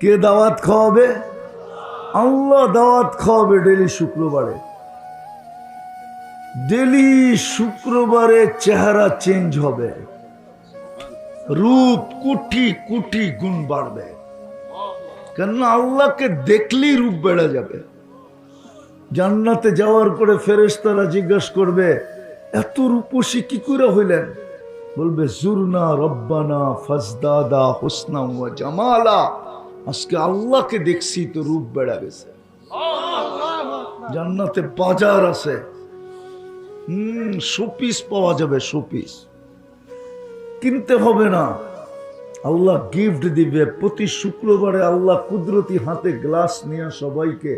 কে দাওয়াত খাওয়াবে? আল্লাহ দাওয়াত খাওয়াবে ডেলি শুক্রবারে। ডেলি শুক্রবারে চেহারা চেঞ্জ হবে। রূপ কুটি কুটি গুণ বাড়বে। কেননা আল্লাহকে দেখলেই রূপ বেড়ে যাবে। জান্নাতে যাওয়ার পরে ফেরেশতারা জিজ্ঞাসা করবে, এত রূপসী কি করে হইলেন? বলবে, জুরনা রব্বানা ফজদাদা হোসনা জামালা। আজকে আল্লাহকে দেখছি তো রূপ বেড়া গেছে। জান্নাতে বাজার আছে। হম, শোপিস পাওয়া যাবে, শোপিস। কিনতে হবে না। আল্লাহ গিফট দিবে। প্রতি শুক্রবারে আল্লাহ কুদরতি হাতে গ্লাস নিয়ে সবাইকে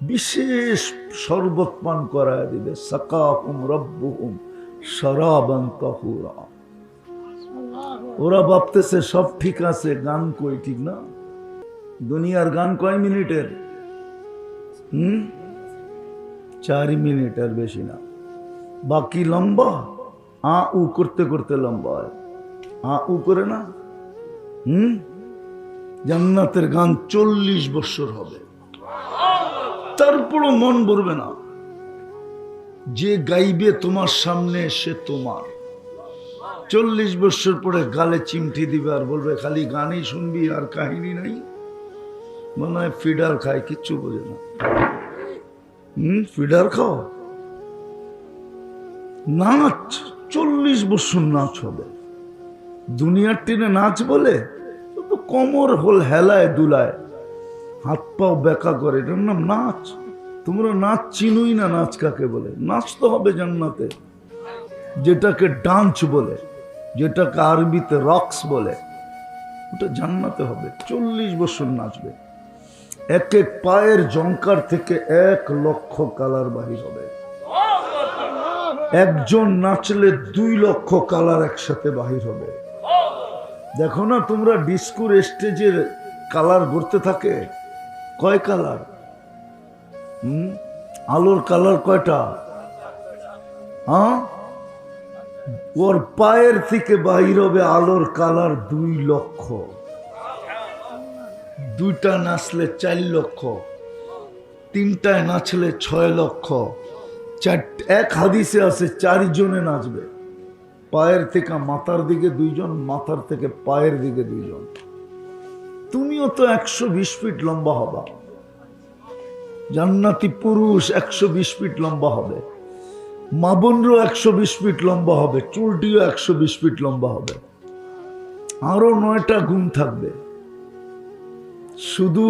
বিশেষ শরবত পান করায় দিবে। সাকাহুম রব্বুহুম শরাবান তাহুরা। ওরা ভাবতেছে সব ঠিক আছে, গান কই, ঠিক না? দুনিয়ার গান কয় মিনিটের? হুম? চার মিনিট আর বেশি না। বাকি লম্বা? আ, উ করতে করতে লম্বা হয়। আ, উ করে না? হুম? জান্নাতের গান চল্লিশ বছর হবে। তারপরও মন ভরবে না। যে গাইবে তোমার সামনে, সে তোমার। চল্লিশ বছর পরে গালে চিমটি দিবে আর বলবে, খালি গানই শুনবি, আর কাহিনী নাই। মনে হয় ফিডার খায়, কিচ্ছু বোঝে না। হুম, ফিডার খাও? নাচ, চল্লিশ বছর নাচ হবে। দুনিয়ার টিনে নাচ বলে কমর হল হেলায় দুলায়, হাত পাও বেকা করে, এটার নাম নাচ। তোমরা নাচ চিনুই না নাচ কাকে বলে? নাচ তো হবে জান্নাতে। যেটাকে ডান্স বলে, যেটাকে আরবিতে রক্স বলে, ওটা জান্নাতে হবে। চল্লিশ বছর নাচবে। এক এক পায়ের জঙ্কার থেকে এক লক্ষ কালার বাহির হবে। একজন নাচলে দুই লক্ষ কালার একসাথে বাহির হবে। দেখো না তোমরা ডিস্কুর স্টেজের কালার গড়তে থাকে? কয় কালার? হুম? আলোর কালার কয়টা? হ্যাঁ? ওর পায়ের থেকে বাহির হবে আলোর কালার দুই লক্ষ। দুইটা নাচলে চার লক্ষ, তিনটায় নাচলে ছয় লক্ষ, চার এক হাদিসে আছে চারজনে নাচবে। পায়ের থেকে মাথার দিকে দুইজন, মাথার থেকে পায়ের দিকে দুইজন। তুমিও তো একশো বিশ ফিট লম্বা হবা। জান্নাতি পুরুষ একশো বিশ ফিট লম্বা হবে। মা বোনরও একশো বিশ ফিট লম্বা হবে, চুলটিও একশো বিশ ফিট লম্বা হবে। আরও নয়টা গুণ থাকবে। শুধু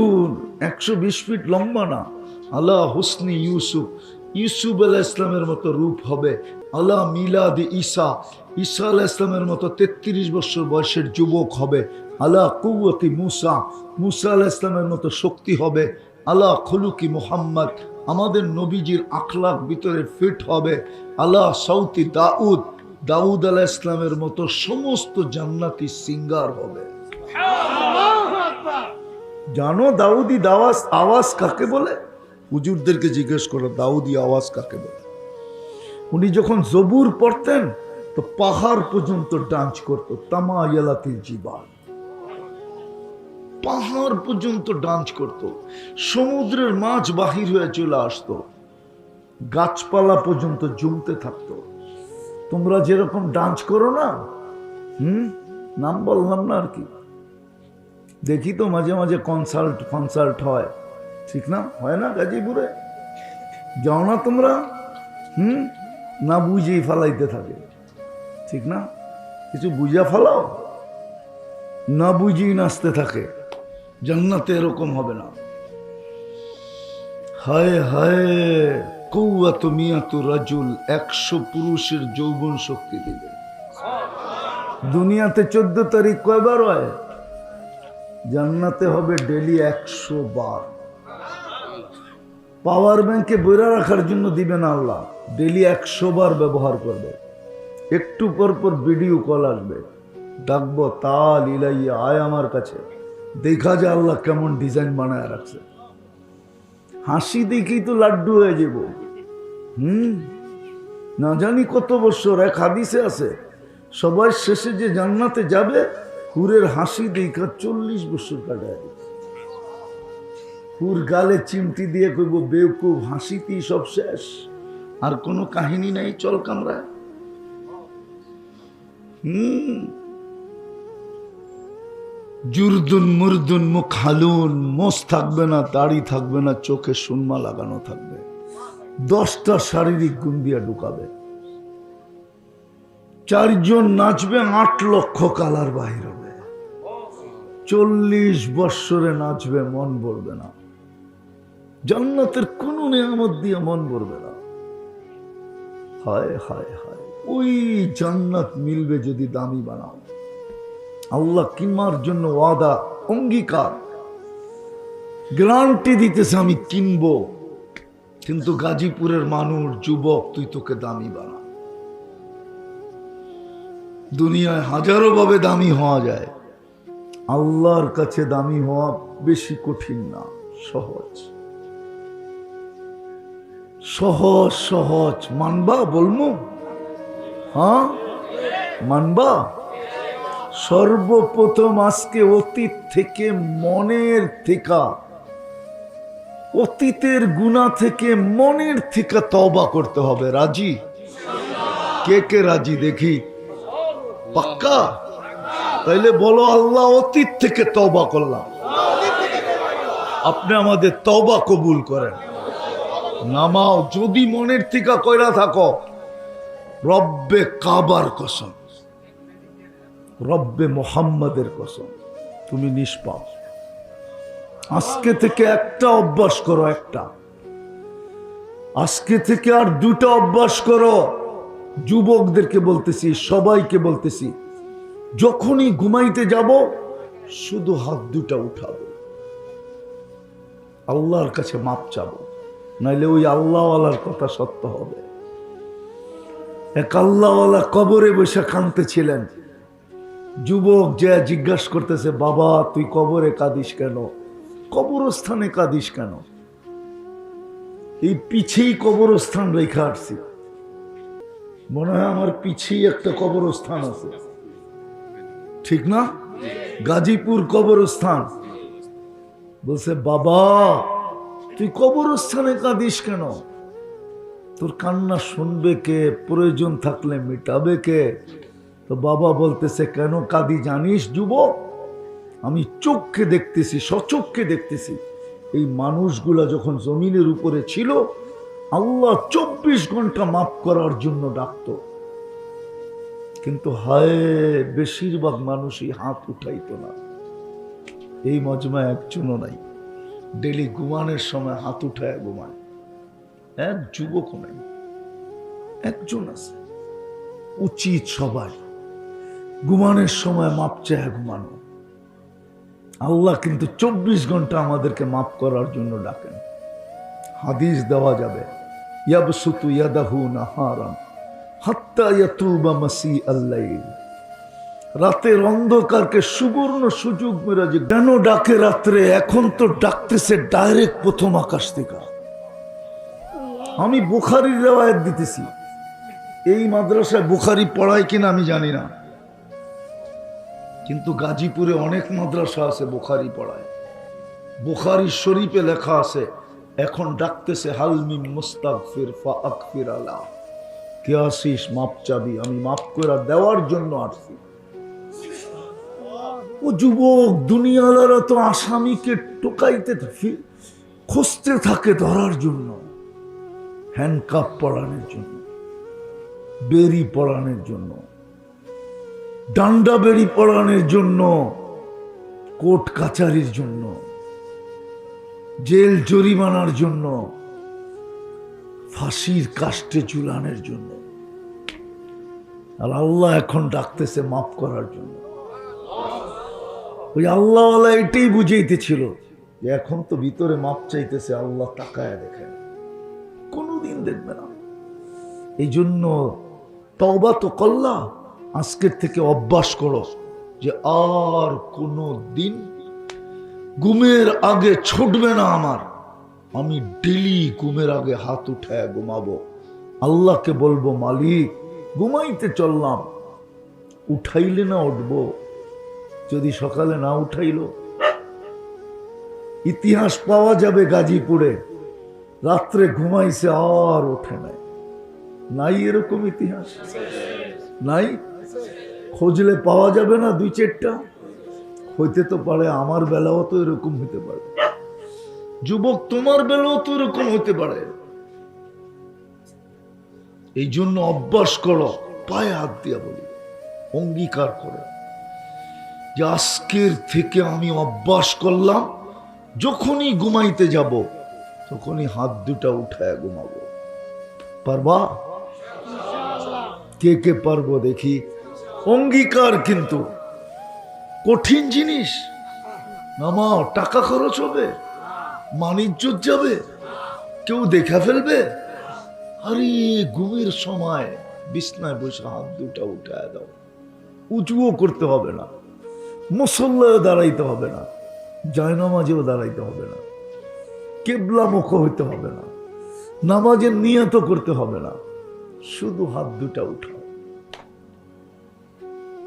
একশো বিশ ফিট লম্বা না। আল্লাহ হুসনি ইউসুফ। ইউসুফ আলাহ ইসলামের মতো রূপ হবে। আল্লাহ মিলাদ ঈসা। ঈসা আলাহ ইসলামের মতো তেত্রিশ বছর বয়সের যুবক হবে। আল্লাহ কুয়তি মুসা। মুসা আলাহ ইসলামের মতো শক্তি হবে। আল্লাহ খলুকি মোহাম্মদ। আমাদের নবীজির আখলাক ভিতরে ফিট হবে। আল্লাহ সৌতি দাউদ। দাউদ আলাহ ইসলামের মতো সমস্ত জান্নাতি সিঙ্গার হবে। জানো দাউদি দাওয়াজ আওয়াজ কাকে বলে? হুজুরদেরকে জিজ্ঞেস করো, দাউদি আওয়াজ কাকে বলে? উনি যখন জবুর পড়তেন, তো পাহাড় পর্যন্ত ডান্স করতো তামায়ালাতির জীবাল। পাহাড় পর্যন্ত ডান্স করত, সমুদ্রের মাছ বাহির হয়ে চলে আসতো, গাছপালা পর্যন্ত জমতে থাকতো। তোমরা যেরকম ডান্স করো না, হুম? নাম বললাম না আর কি। দেখি তো মাঝে মাঝে কনসাল্ট কনসার্ট হয়। ঠিক না? হয় না গাজীপুরে? যাও না তোমরা, হুম? না বুঝেই ফালাইতে থাকে। ঠিক না? কিছু বুঝা ফালাও? না বুঝেই নাচতে থাকে। জান্নাতে এরকম হবে না। হায় হায় কৌয়াত মিয়াতু রাজুল, একশো পুরুষের যৌবন শক্তি দিবে। দুনিয়াতে চোদ্দ তারিখ কয়বার হয়? জান্নাতে হবে ডেলি একশো বার। পাওয়ার ব্যাংকে বইরা রাখার জন্য দিবে না আল্লাহ। ডেলি একশো বার ব্যবহার করবে। একটু পর পর ভিডিও কল আসবে। ডাকবো, তাল ইলাইয়া, আয় আমার কাছে। দেখা যায় আল্লাহ কেমন ডিজাইন বানায় রাখছে। হাসি দেখেই তো লাড্ডু হয়ে যাব। হুম? না জানি কত বছর, এক হাদিসে আছে সবাই শেষে যে জান্নাতে যাবে হুরের হাসি দেখা চল্লিশ বছর কাটায়। হুর গালে চিমটি দিয়ে কইব বেউকুব হাসিতি সব শেষ, আর কোনো কাহিনী নাই, চল কামরায় হুম। জুরদুন মুরদুন মুখ হালুন, মোষ থাকবে না, দাড়ি থাকবে না, চোখে সুনমা লাগানো থাকবে। দশটা শারীরিক গুণ দিয়ে ঢুকাবে। চারজন নাচবে আট লক্ষ কালার বাহির চল্লিশ বৎসরে নাচবে, মন ভরবে না। জান্নাতের কোন নিয়ামত দিয়ে মন ভরবে না। হায় হায় হায়, ওই জান্নাত মিলবে যদি দামি বানাও। আল্লাহ কিনবার জন্য ওয়াদা, অঙ্গীকার। গ্রান্টি দিতেছে, আমি কিনবো। কিন্তু গাজীপুরের মানুষ, যুবক, তুই তোকে দামি বানা। দুনিয়ায় হাজারো ভাবে দামি হওয়া যায়। আল্লাহর কাছে দামি হওয়া বেশি কঠিন না, সহজ। সহজ সহজ। মানবা বলমু? হ্যাঁ? মানবা? সর্বপ্রথম আজকে অতীত থেকে মনের থেকে। অতীতের গুণা থেকে মনের থেকে তবা করতে হবে। রাজি? কে কে রাজি দেখি? পাক্কা? তাইলে বলো, আল্লাহ অতীত থেকে তবা করলাম। আপনি আমাদের তবা কবুল করেন। নামাও, যদি মনের থেকে কইরা থাকো, রব্বে কাবার কসম, রব্বে মোহাম্মদের কসম, তুমি নিষ্পাপ। আজকে থেকে একটা অভ্যাস করো, একটা। আজকে থেকে আর দুটো অভ্যাস করো। যুবকদেরকে বলতেছি, সবাইকে বলতেছি যখনই ঘুমাইতে যাব, শুধু হাত দুটা উঠাবো। আল্লাহর কাছে মাপ চাবো, নাইলে ওই আল্লাহওয়ালার কথা সত্য হবে। এক আল্লাহওয়ালা কবরে বসে কাঁদতেছিলেন। যুবক যে জিজ্ঞাসা করতেছে, বাবা, তুই কবরে কাঁদিস কেন? কবরস্থানে কাঁদিস কেন? এই পিছেই কবরস্থান রেখে আসছি মনে হয় আমার পিছেই একটা কবরস্থান আছে। ঠিক না? গাজীপুর কবরস্থান। বলছে, বাবা, তুই কবরস্থানে কাঁদিস কেন? তোর কান্না শুনবে কে? প্রয়োজন থাকলে মিটাবে কে? তো বাবা বলতেছে, কেন কাঁদি জানিস, যুবক? আমি চোখকে দেখতেছি সচক্ষে দেখতেছি। এই মানুষগুলা যখন জমিনের উপরে ছিল, আল্লাহ চব্বিশ ঘণ্টা মাফ করার জন্য ডাকত। কিন্তু হায়, বেশিরভাগ মানুষই হাত উঠাইতো না। এই মজমা একজনও নাই। ডেলি ঘুমানোর সময় হাত উঠায় ঘুমায়। এক যুবকও নাই। একজন আছে। উচিত সবাই। ঘুমানোর সময় মাপ চায় ঘুমানো। আল্লাহ কিন্তু চব্বিশ ঘণ্টা আমাদেরকে মাফ করার জন্য ডাকেন। হাদিস দেওয়া যাবে। ইয়াবসুতু ইয়াদাহু নাহারান। রাতের অন্ধকারকে সুবর্ণ সুযোগ মেরা যে কেন ডাকে রাত্রে, এখন তো ডাকতেছে ডাইরেক্ট প্রথম আকাশ থেকে। আমি বুখারির রেওয়ায়ত দিতেছি। এই মাদ্রাসায় বুখারি পড়ায় কিনা আমি জানি না। কিন্তু গাজীপুরে অনেক মাদ্রাসা আছে বুখারি পড়ায়। বুখারি শরীফে লেখা আছে, এখন ডাকতেছে হালমি মুস্তাগফির ফা আকফির আলা। কে আসিস? মাপ চাবি। আমি মাপ করে দেওয়ার জন্য আসছি। ও যুবক দুনিয়ালারা তো আসামিকে টোকাইতে ফি- খুঁজতে থাকে ধরার জন্য। হ্যান্ডকাপ পড়ানোর জন্য, বেরি পড়ানোর জন্য ডান্ডা বেরি পড়ানোর জন্য, কোর্ট কাচারির জন্য, জেল জরিমানার জন্য, ফাঁসির কাষ্টে চুলানের জন্য। আর আল্লাহ এখন ডাকতেছে মাফ করার জন্য। ওই আল্লাহ এটাই বুঝাইতেছিল যে এখন তো ভিতরে মাপ চাইতেছে, আল্লাহ তাকায় দেখেন। কোনোদিন দেখবে না। এই জন্য তবা তো কল্লা আজকের থেকে অভ্যাস করো যে আর কোনো দিন ঘুমের আগে ছুটবে না আমার। আমি ডেলি ঘুমের আগে হাত উঠায় ঘুমাবো। আল্লাহকে বলব, মালিক ঘুমাইতে চললাম। উঠাইলে না উঠবো। যদি সকালে না উঠাইলো, ইতিহাস পাওয়া যাবে গাজীপুরে। রাত্রে ঘুমাইছে আর ওঠে নাই। নাই এরকম ইতিহাস? নাই? খুঁজলে পাওয়া যাবে না দুই চারটা? হইতে তো পারে আমার বেলাও তো এরকম হইতে পারে। যুবক, তোমার বেলাও তো এরকম হইতে পারে। এই জন্য অভ্যাস করো, পায়ে হাত দিয়া বলি, অঙ্গীকার করো। যে আজকের থেকে আমি অভ্যাস করলাম, যখনই ঘুমাইতে যাব, তখনই হাত দুটা উঠায় ঘুমাবো। পারবা? কে কে পারব দেখি? অঙ্গীকার কিন্তু কঠিন জিনিস। নামাও টাকা খরচ হবে মানিজ্য যাবে, কেউ দেখা ফেলবে। আরে, ঘুমের সময়। বিছনায় বসে হাত দুটা উঠায় দাও। উঁচুও করতে হবে না। মুসল্লায় দাঁড়াইতে হবে না। জয়নামাজেও দাঁড়াইতে হবে না। কেবলা মুখ হইতে হবে না। নামাজের নিয়ত করতে হবে না। শুধু হাত দুটা উঠাও।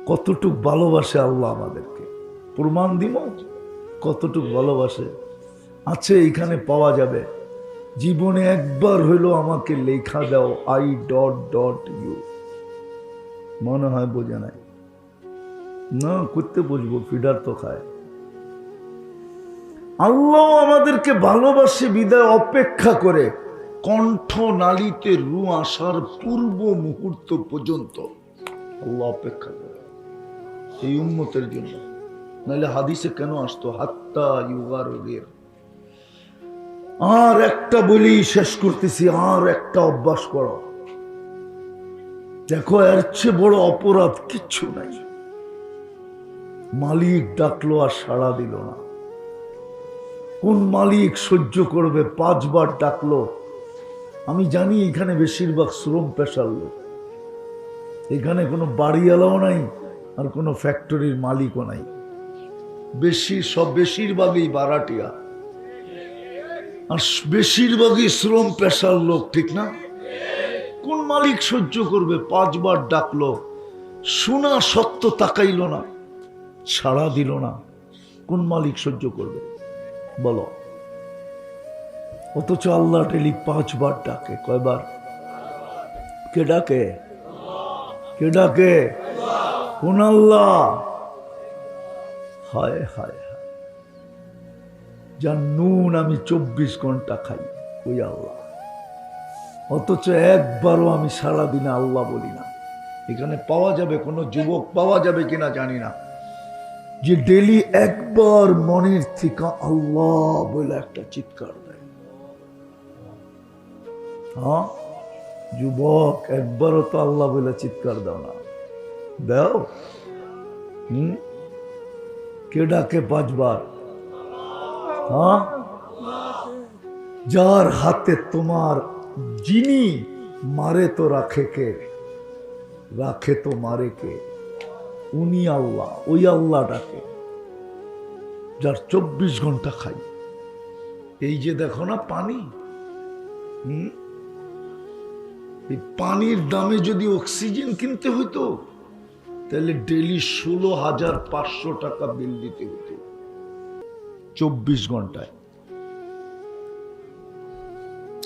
কতটুক ভালোবাসে আল্লাহ আমাদেরকে। প্রমাণ দিব কতটুক ভালোবাসে? আছে, এখানে পাওয়া যাবে। জীবনে একবার হইল আমাকে লেখা দাও আই ডট ডট ইউ মনে হয় বোঝে নাই। না, করতে বুঝব ফিডার তো খায়। আল্লাহ আমাদেরকে ভালোবাসে, বিদায় অপেক্ষা করে। কণ্ঠ নালিতে রু আসার পূর্ব মুহূর্ত পর্যন্ত আল্লাহ অপেক্ষা করে। এই উন্মতের জন্য। নাহলে হাদিসে কেন আসতো? হাত্তা ইউগার আর একটা বলি শেষ করতেছি, আর একটা অভ্যাস করো। দেখো, এর চেয়ে বড় অপরাধ কিচ্ছু নাই। মালিক ডাকলো আর সাড়া দিল না। কোন মালিক সহ্য করবে? পাঁচবার ডাকলো। আমি জানি এখানে বেশিরভাগ শ্রম পেশার লোক। এখানে কোনো বাড়িওয়ালাও নাই, আর কোনো ফ্যাক্টরির মালিকও নাই। বেশি সব, বেশিরভাগই বারাটিয়া। আর বেশিরভাগই শ্রম পেশার লোক, ঠিক না? কোন মালিক সহ্য করবে? পাঁচবার ডাকলো, শোনা সত্য তাকাইল না ছাড়া দিল না, কোন মালিক সহ্য করবে? বলো। অথচ আল্লাহ টেলি পাঁচবার ডাকে, কয়বার? কে ডাকে? কে ডাকে? কোন আল্লাহ? হায় হায়। যার নুন আমি চব্বিশ ঘণ্টা খাই, ওই আল্লাহ। অথচ একবারও আমি সারাদিনে আল্লাহ বলি না। এখানে পাওয়া যাবে, কোনো যুবক পাওয়া যাবে কিনা জানি না। যে ডেলি একবার মনের থেকে আল্লাহ বলে একটা চিৎকার দেয়। হ্যাঁ? যুবক, একবারও তো আল্লাহ বলে চিৎকার দাও না। দাও। হুম? কে ডাকে পাঁচবার? যার হাতে তোমার যিনি মারে তো রাখে কে? রাখে তো মারে কে? উনি আল্লাহ, ওই আল্লাহ ডাকে। যার চব্বিশ ঘণ্টা খাই। এই যে দেখো না পানি। এই পানির দামে যদি অক্সিজেন কিনতে হইতো, তাহলে ডেলি ষোলো হাজার পাঁচশো টাকা বিল দিতে হতো চব্বিশ ঘন্টায়।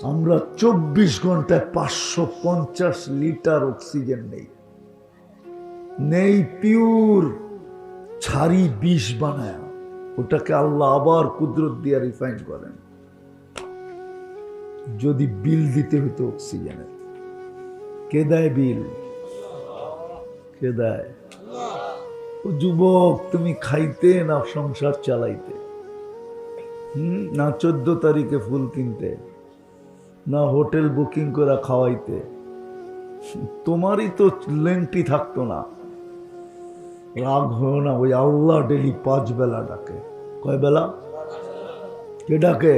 আমরা চব্বিশ ঘন্টায় পাঁচশো পঞ্চাশ লিটার অক্সিজেন নেই। নেই পিওর ছাড়ি বিষ বানায়। ওটাকে আল্লাহ আবার কুদরত দিয়ে রিফাইন করেন। যদি বিল দিতে হতো অক্সিজেনের কে দেয় বিল? কে দেয়? যুবক, তুমি খাইতে না সংসার চালাইতে? না চোদ্দ তারিখে ফুল কিনতে, না হোটেল বুকিং করে খাওয়াইতে। তোমারই তো লেংটি থাকতো না। রাগ হয়েও না, ওই আল্লাহ ডেলি পাঁচ বেলা ডাকে। কয় বেলা? কে ডাকে?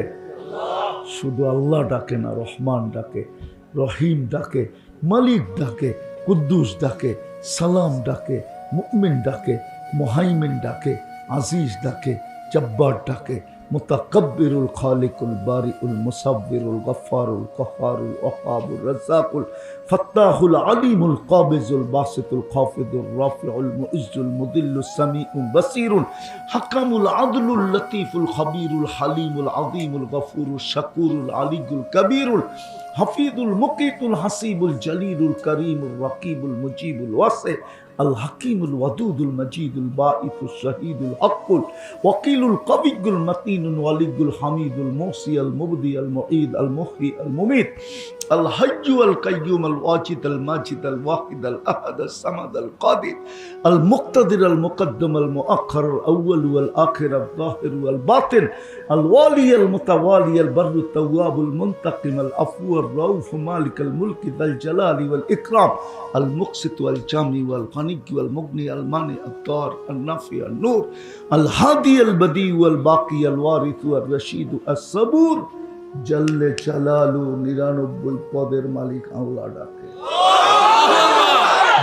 শুধু আল্লাহ ডাকে না, রহমান ডাকে, রহিম ডাকে, মালিক ডাকে, কুদ্দুস ডাকে, সালাম ডাকে মুকমিন ডাকে, মোহাইমিন ডাকে, আজিজ ডাকে, জব্বার ডাকে মুতাকব্বিরুল খালিকুল বারিউল মুসাব্বিরুল গফারুল কহারুল ওহাবুল রাজাকুল ফত্তাহুল আলিমুল কাবিজুল বাসিতুল খাফিদুল রাফিউল মুইজুল মুদিল্লুল সামিউল বাসিরুল হাকামুল আদলুল লতিফুল খাবিরুল হালিমুল আদিমুল গফুরুল শাকুরুল আলিগুল কবিরুল হাফিদুল মুকিতুল হাসিবুল জলিলুল করিমুল রকিবুল মুজিবুল ওয়াসে আল হাকিমুল ওয়াদুদুল মজিদুল বাঈফুল শহীদুল হকুল ওয়াকিলুল কবিগুল মতিনুল ওয়ালিগুল হামিদুল মোসি আল মুবদি আল মুঈদ আল মুহি আল মুমিত। الحي القيوم الواجد الماجد الواحد الأحد الصمد القادر المقتدر المقدم المؤخر الأول والآخر الظاهر والباطن الوالي المتوالي البر التواب المنتقم العفو الرؤوف مالك الملك ذا الجلال والإكرام المقسط والجامع والغني والمغني المانع الضار النافع النور الهادي البديع والباقي الوارث الرشيد الصبور জল্লে চালালু নিরানব্বই পদের মালিক আল্লাহ ডাকে।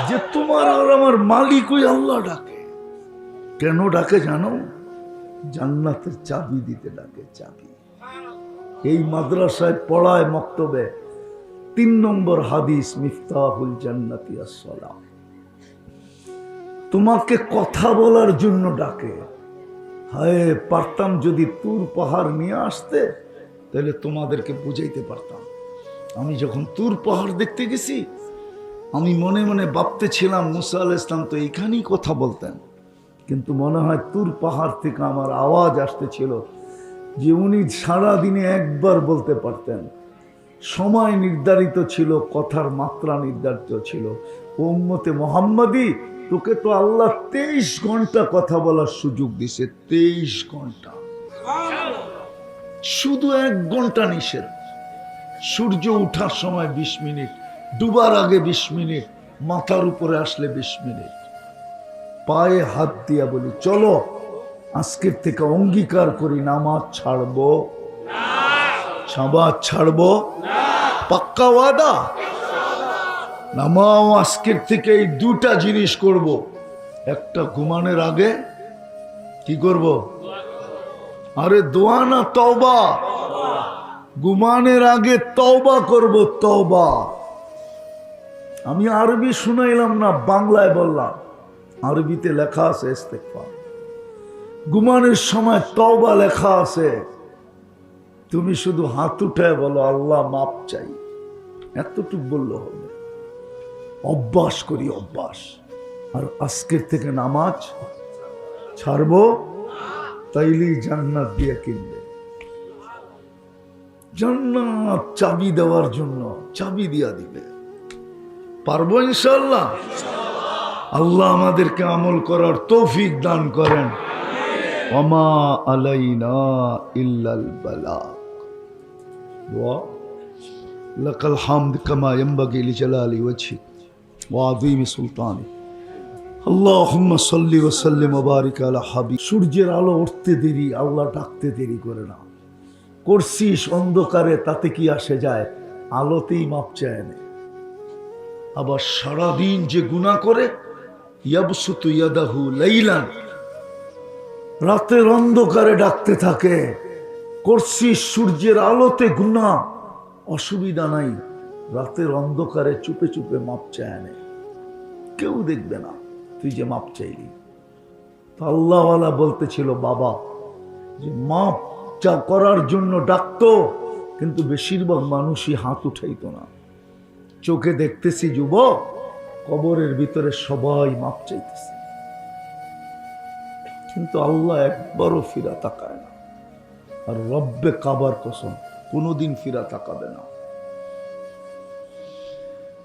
যে তোমার আর আমার মালিক ওই আল্লাহ ডাকে। কেন ডাকে জানো? জান্নাতের চাবি দিতে ডাকে চাবি। এই মাদ্রাসায় পড়ায় মক্তবে তিন নম্বর হাদিস, মিফতাহুল জান্নাতি আসসালাম তোমাকে কথা বলার জন্য ডাকে। হায়, পারতাম যদি তুর পাহাড় নিয়ে আসতে। তাহলে তোমাদেরকে বুঝাইতে পারতাম। আমি যখন তুর পাহাড় দেখতে গেছি, আমি মনে মনে ভাবতে ছিলাম মুসা আল ইসলাম তো এখানেই কথা বলতেন। কিন্তু মনে হয় তুর পাহাড় থেকে আমার আওয়াজ আসতেছিল যে উনি সারাদিনে একবার বলতে পারতেন। সময় নির্ধারিত ছিল, কথার মাত্রা নির্ধারিত ছিল। ওম্মতে মোহাম্মদী, তোকে তো আল্লাহ তেইশ ঘণ্টা কথা বলার সুযোগ দিছে, তেইশ ঘণ্টা। শুধু এক ঘণ্টা নিষেধ। সূর্য উঠার সময় বিশ মিনিট, ডুবার আগে বিশ মিনিট, মাথার উপরে আসলে বিশ মিনিট। পায়ে হাত দিয়া বলি, চলো, আজকের থেকে অঙ্গীকার করি, নামাজ ছাড়বো। ছাবাজ ছাড়বো? পাক্কা ওয়াদা? নামাও, আজকের থেকে এই দুটা জিনিস করব। একটা ঘুমানোর আগে কি করব? আরে দোয়া না তওবা। গুমানের আগে তওবা করব, তওবা। আমি আরবি শুনাইলাম না, বাংলায় বললাম। আরবিতে লেখা আছে ইস্তেগফার। ঘুমানোর সময় তওবা লেখা আছে। তুমি শুধু হাত উঠায় বলো, আল্লাহ মাপ চাই। এতটুক বললে হবে। অভ্যাস করি, অভ্যাস। আর আজকের থেকে নামাজ ছাড়বো। তাইলেই জান্নাত দিয়ে কিনবে। জান্নাত চাবি দেওয়ার জন্য চাবি দিয়া দিবে। পারব ইনশাল্লাহ আল্লাহ আমাদেরকে আমল করার তৌফিক দান করেন। অমা আলাইনা ইল্লাল বালাক দোয়া। লাকাল হামদ কামা ইয়ানবাগি লিজালালি ওয়াজহিক ওয়া আযীমি সুলতানিক আল্লাহম্মা সল্লি ওসাল্লি মোবারিক সূর্যের আলো উঠতে দেরি, আল্লাহ ডাকতে দেরি করে না। করছিস অন্ধকারে তাতে কি আসে যায়, আলোতেই মাপ চায় না। আবার সারাদিন যে গুণা করে, ইয়াবসুতু ইয়াদাহু লাইলান। রাতের অন্ধকারে ডাকতে থাকে করছিস সূর্যের আলোতে গুণা অসুবিধা নাই, রাতের অন্ধকারে চুপে চুপে মাপ চায় না। কেউ দেখবে না। তুই যে মাপ চাইলি। তো আল্লাহওয়ালা বলতেছিল, বাবা, যে মাপ চা করার জন্য ডাকতো, কিন্তু বেশিরভাগ মানুষই হাত উঠাইতো না। চোখে দেখতেছি যুবক, কবরের ভিতরে সবাই মাপ চাইতেছে। কিন্তু আল্লাহ একবারও ফিরা তাকায় না। আর রব্বে কাবার কসম, কোনোদিন ফিরা তাকাবে না।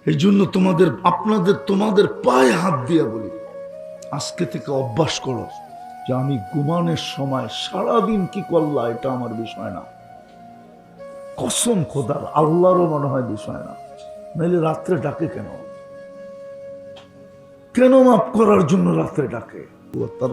এই জন্য তোমাদের, আপনাদের তোমাদের পায়ে হাত দিয়ে বলি আজকে থেকে অভ্যাস করো যে আমি ঘুমানোর সময় সারাদিন কি করলা, এটা আমার বিষয় না। কসম খোদার, আল্লাহরও মনে হয় বিষয় না। নাহলে রাত্রে ডাকে কেন? কেন মাফ করার জন্য রাত্রে ডাকে? ও তার